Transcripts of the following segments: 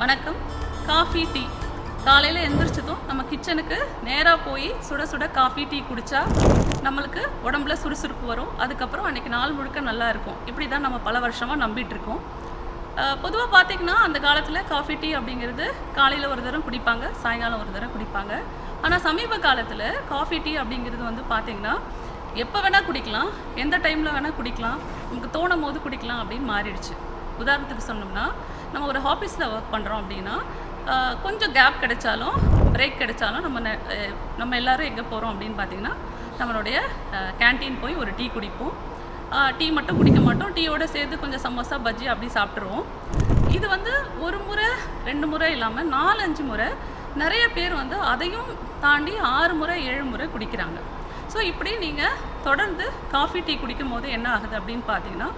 வணக்கம். Coffee tea. காலையில் எந்திரிச்சதும் நம்ம கிச்சனுக்கு நேராக போய் சுட சுட காஃபி டீ குடித்தா நம்மளுக்கு உடம்புல சுறுசுறுப்பு வரும். அதுக்கப்புறம் அன்றைக்கி நாள் முழுக்க நல்லா இருக்கும். இப்படி தான் நம்ம பல வருஷமாக நம்பிட்டுருக்கோம் பொதுவாக பார்த்தீங்கன்னா அந்த காலத்தில் காஃபி டீ அப்படிங்கிறது காலையில் ஒரு தரம் குடிப்பாங்க சாயங்காலம் ஒரு தரம் குடிப்பாங்க. ஆனால் சமீப காலத்தில் காஃபி டீ அப்படிங்கிறது வந்து பார்த்திங்கன்னா எப்போ வேணால் குடிக்கலாம் எந்த டைமில் வேணால் குடிக்கலாம் நமக்கு தோணும் போது குடிக்கலாம் அப்படின்னு மாறிடுச்சு. உதாரணத்துக்கு சொன்னோம்னா நம்ம ஒரு ஆஃபீஸில் ஒர்க் பண்ணுறோம் அப்படின்னா கொஞ்சம் கேப் கிடைச்சாலும் பிரேக் கிடைச்சாலும் நம்ம நெ- நம்ம எல்லோரும் எங்கே போகிறோம் அப்படின்னு பார்த்தீங்கன்னா நம்மளுடைய கேண்டீன் போய் ஒரு டீ குடிப்போம். டீ மட்டும் குடிக்க மாட்டோம். டீயோட சேர்த்து கொஞ்சம் சமோசா பஜ்ஜி அப்படி சாப்பிட்ருவோம் இது வந்து ஒரு முறை ரெண்டு முறை இல்லாமல் நாலஞ்சு முறை நிறைய பேர் வந்து அதையும் தாண்டி ஆறு முறை ஏழு முறை குடிக்கிறாங்க. ஸோ இப்படி நீங்கள் தொடர்ந்து காஃபி டீ குடிக்கும் போது என்ன ஆகுது அப்படின்னு பார்த்தீங்கன்னா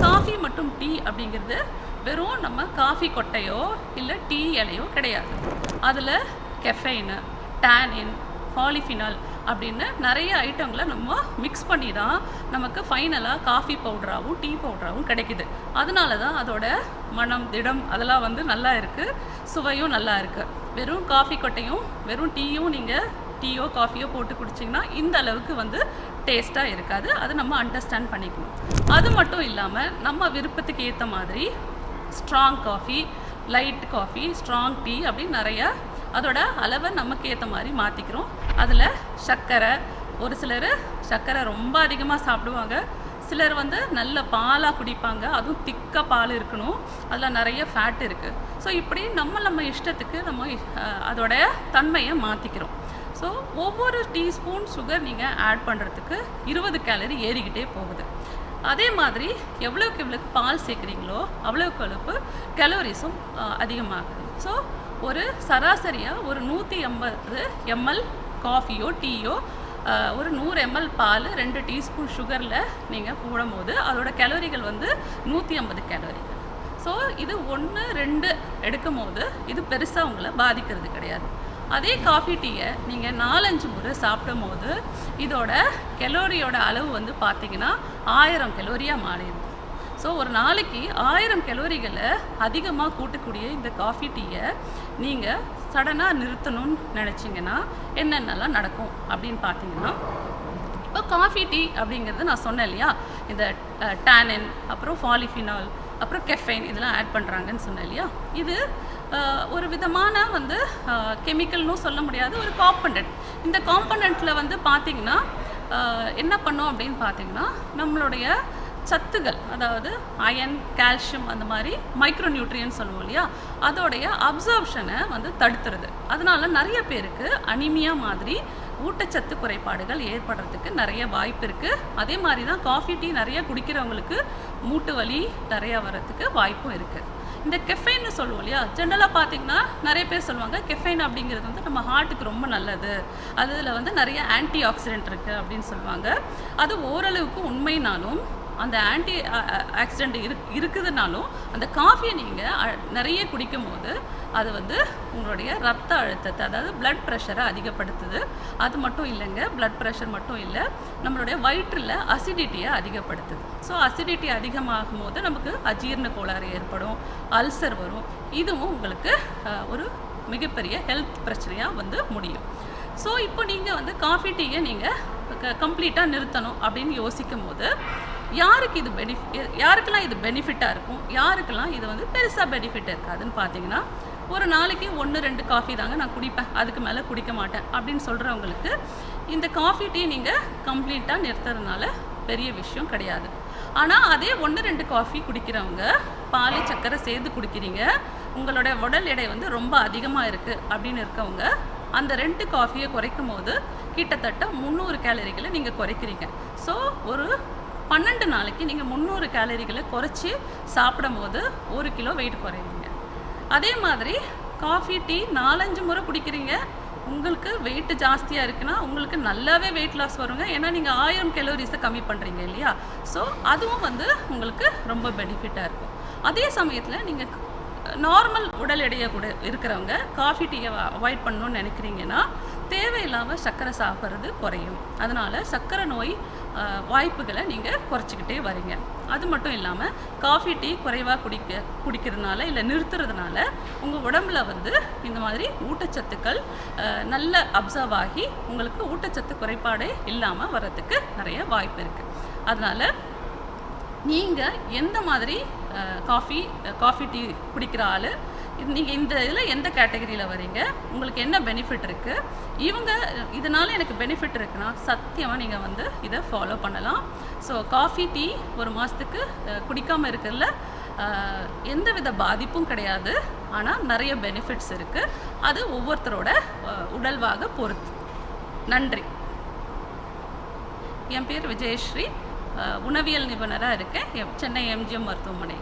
காஃபி மற்றும் டீ அப்படிங்கிறது வெறும் நம்ம காஃபி கொட்டையோ இல்லை டீ இலையோ கிடையாது. அதில் கெஃபைனு டேனின் பாலிஃபினால் அப்படின்னு நிறைய ஐட்டங்களை நம்ம மிக்ஸ் பண்ணி தான் நமக்கு ஃபைனலாக காஃபி பவுடராகவும் டீ பவுடராகவும் கிடைக்குது. அதனால தான் அதோட மனம் திடம் அதெல்லாம் வந்து நல்லா இருக்குது சுவையும் நல்லா இருக்குது வெறும் காஃபி கொட்டையும் வெறும் டீயும் நீங்கள் டீயோ காஃபியோ போட்டு குடிச்சிங்கன்னா இந்த அளவுக்கு வந்து டேஸ்ட்டாக இருக்காது. அதை நம்ம அண்டர்ஸ்டாண்ட் பண்ணிக்கணும். அது மட்டும் இல்லாமல் நம்ம விருப்பத்துக்கு ஏற்ற மாதிரி strong coffee light coffee strong tea அப்படின்னு நிறையா அதோட அளவை நமக்கு ஏற்ற மாதிரி மாற்றிக்கிறோம் அதில் சர்க்கரை ஒரு சிலர் சர்க்கரை ரொம்ப அதிகமாக சாப்பிடுவாங்க. சிலர் வந்து நல்ல பாலாக குடிப்பாங்க. அதுவும் திக்க பால் இருக்கணும். அதில் நிறைய ஃபேட் இருக்குது ஸோ இப்படி நம்ம நம்ம இஷ்டத்துக்கு நம்ம அஹ், அதோட தன்மையை மாற்றிக்கிறோம் ஸோ ஒவ்வொரு டீஸ்பூன் சுகர் நீங்கள் ஆட் பண்ணுறதுக்கு இருபது கேலரி ஏறிக்கிட்டே போகுது. அதே மாதிரி எவ்வளோக்கு எவ்வளோக்கு பால் சேர்க்குறீங்களோ அவ்வளோக்கு அளவுக்கு கலோரிஸும் அதிகமாகுது. ஸோ ஒரு சராசரியாக ஒரு நூற்றி ஐம்பது எம்எல் காஃபியோ டீயோ ஒரு நூறு எம்எல் பால் ரெண்டு டீஸ்பூன் சுகரில் நீங்கள் போடும்போது அதோட கேலரிகள் வந்து நூற்றி ஐம்பது கேலரிகள் ஸோ இது ஒன்று ரெண்டு எடுக்கும் போது இது பெருசாக உங்களை பாதிக்கிறது கிடையாது. அதே காஃபி டீயை நீங்கள் நாலஞ்சு முறை சாப்பிடும் போது இதோட கெலோரியோட அளவு வந்து பார்த்தீங்கன்னா ஆயிரம் கெலோரியாக மாறிடுது. ஸோ ஒரு நாளைக்கு ஆயிரம் கெலோரிகளை அதிகமாக கூட்டக்கூடிய இந்த காஃபி டீயை நீங்கள் சடனாக நிறுத்தணும்னு நினச்சிங்கன்னா என்னென்னலாம் நடக்கும் அப்படின்னு பார்த்தீங்கன்னா இப்போ காஃபி டீ அப்படிங்கிறது நான் சொன்னேன் இல்லையா? இந்த டேனின் அப்புறம் ஃபாலிஃபினால் அப்புறம் கெஃபைன் இதெல்லாம் ஆட் பண்ணுறாங்கன்னு சொன்னேன் இல்லையா? இது ஒரு விதமான வந்து கெமிக்கல்னும் சொல்ல முடியாது ஒரு காம்பனண்ட் இந்த காம்பனண்ட்டில் வந்து பார்த்திங்கன்னா என்ன பண்ணோம் அப்படின்னு பார்த்தீங்கன்னா நம்மளுடைய சத்துகள் அதாவது அயன் கால்சியம் அந்த மாதிரி மைக்ரோ நியூட்ரியன் சொல்லுவோம் இல்லையா? அதோடைய அப்சர்ப்ஷனை வந்து தடுத்துருது. அதனால நிறைய பேருக்கு அனிமியா மாதிரி ஊட்டச்சத்து குறைபாடுகள் ஏற்படுறதுக்கு நிறைய வாய்ப்பு இருக்குது அதே மாதிரி தான் காஃபி டீ நிறைய குடிக்கிறவங்களுக்கு மூட்டு வலி நிறையா வர்றதுக்கு வாய்ப்பும் இருக்குது இந்த கெஃபைன்னு சொல்லுவோம் இல்லையா? ஜென்ரலாக பார்த்தீங்கன்னா நிறைய பேர் சொல்லுவாங்க கெஃபைன் அப்படிங்கிறது வந்து நம்ம ஹார்ட்டுக்கு ரொம்ப நல்லது. அதில் வந்து நிறைய ஆன்டி ஆக்சிடென்ட் இருக்குது அப்படின்னு சொல்லுவாங்க. அது ஓரளவுக்கு உண்மைனாலும் அந்த ஆன்டி ஆக்சிடென்ட் இரு இருக்குதுனாலும் அந்த காஃபியை நீங்கள் நிறைய குடிக்கும் போது அது வந்து உங்களுடைய ரத்த அழுத்தத்தை அதாவது பிளட் ப்ரெஷரை அதிகப்படுத்துது. அது மட்டும் இல்லைங்க பிளட் ப்ரெஷர் மட்டும் இல்லை நம்மளுடைய வயிற்றில் அசிடிட்டியை அதிகப்படுத்துது. ஸோ அசிடிட்டி அதிகமாகும் போது நமக்கு அஜீரண கோளாறு ஏற்படும் அல்சர் வரும். இதுவும் உங்களுக்கு ஒரு மிகப்பெரிய ஹெல்த் பிரச்சனையாக வந்து முடியும். ஸோ இப்போ நீங்கள் வந்து காஃபி டீயை நீங்கள் கம்ப்ளீட்டாக நிறுத்தணும் அப்படின்னு யோசிக்கும் போது யாருக்கு இது பெனிஃபி யாருக்கெல்லாம் இது பெனிஃபிட்டாக இருக்கும்? யாருக்கெல்லாம் இது வந்து பெருசாக பெனிஃபிட் இருக்காதுன்னு பார்த்தீங்கன்னா ஒரு நாளைக்கு ஒன்று ரெண்டு காஃபி தாங்க நான் குடிப்பேன். அதுக்கு மேலே குடிக்க மாட்டேன் அப்படின்னு சொல்கிறவங்களுக்கு இந்த காஃபி டீ நீங்கள் கம்ப்ளீட்டாக நிறுத்துறதுனால பெரிய விஷயம் கிடையாது. ஆனால் அதே ஒன்று ரெண்டு காஃபி குடிக்கிறவங்க பால் சக்கரை சேர்த்து குடிக்கிறீங்க உங்களோட உடல் எடை வந்து ரொம்ப அதிகமாக இருக்குது அப்படின்னு இருக்கவங்க அந்த ரெண்டு காஃபியை குறைக்கும் போது கிட்டத்தட்ட முந்நூறு கேலரிகளை நீங்கள் குறைக்கிறீங்க. ஸோ ஒரு பன்னெண்டு நாளைக்கு நீங்கள் முந்நூறு கேலரிகளை குறைச்சி சாப்பிடும் போது ஒரு கிலோ வெயிட் குறையுங்க அதே மாதிரி காஃபி டீ நாலஞ்சு முறை குடிக்கிறீங்க. உங்களுக்கு வெயிட் ஜாஸ்தியாக இருக்குன்னா உங்களுக்கு நல்லாவே வெயிட் லாஸ் வருங்க. ஏன்னா நீங்கள் ஆயிரம் கெலோரிஸை கம்மி பண்ணுறீங்க இல்லையா? ஸோ அதுவும் வந்து உங்களுக்கு ரொம்ப பெனிஃபிட்டாக இருக்கும். அதே சமயத்தில் நீங்கள் நார்மல் உடல் எடையை கூட இருக்கிறவங்க காஃபி டீயை அவாய்ட் பண்ணணும்னு நினைக்கிறீங்கன்னா தேவையில்லாமல் சர்க்கரை சாப்பிட்றது குறையும். அதனால் சர்க்கரை நோய் வாய்ப்புகளை நீங்கள் குறைச்சிக்கிட்டே வரீங்க. அது மட்டும் இல்லாமல் காஃபி டீ குறைவாக குடிக்க குடிக்கிறதுனால இல்லை நிறுத்துறதுனால உங்கள் உடம்புல வந்து இந்த மாதிரி ஊட்டச்சத்துக்கள் நல்ல அப்சர்வ் ஆகி உங்களுக்கு ஊட்டச்சத்து குறைபாடே இல்லாமல் வர்றதுக்கு நிறைய வாய்ப்பு இருக்குது அதனால் நீங்கள் எந்த மாதிரி காஃபி காஃபி டீ குடிக்கிற ஆள் நீங்கள் இந்த இதில் எந்த கேட்டகரியில் வரீங்க உங்களுக்கு என்ன பெனிஃபிட் இருக்குது இவங்க இதனால் எனக்கு பெனிஃபிட் இருக்குன்னா சத்தியமாக நீங்கள் வந்து இதை ஃபாலோ பண்ணலாம். ஸோ காஃபி டீ ஒரு மாதத்துக்கு குடிக்காமல் இருக்கிறதுல எந்த வித பாதிப்பும் கிடையாது. ஆனால் நிறைய பெனிஃபிட்ஸ் இருக்குது அது ஒவ்வொருத்தரோட உடல்வாக பொறுத்து. நன்றி. என் பேர் விஜயஸ்ரீ. உணவியல் நிபுணராக இருக்கேன். எம் சென்னை எம்ஜிஎம் மருத்துவமனை.